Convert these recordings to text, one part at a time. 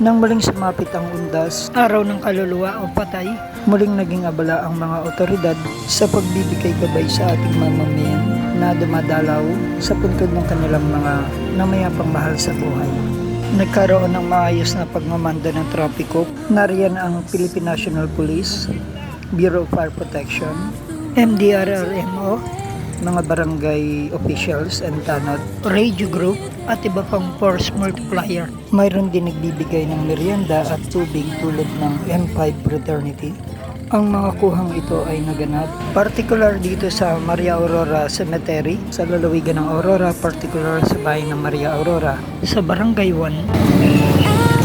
Nang muling sumapit ang undas, araw ng kaluluwa o patay, muling naging abala ang mga otoridad sa pagbibigay gabay sa ating mamamayan na dumadalaw sa puntod ng kanilang mga namayapang mahal sa buhay. Nagkaroon ng maayos na pagmamanda ng trapiko. Nariyan ang Philippine National Police, Bureau of Fire Protection, MDRRMO, mga barangay officials and tanod, radio group, at iba pang force multiplier. Mayroon din nagbibigay ng merienda at tubig tulad ng M5 Fraternity. Ang mga kuhang ito ay naganap, particular dito sa Maria Aurora Cemetery, sa lalawigan ng Aurora, particular sa bayan ng Maria Aurora, sa Barangay 1,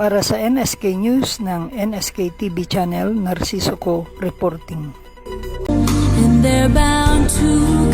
Para sa NSK News ng NSK TV channel, Narciso Ko Reporting. and they're bound to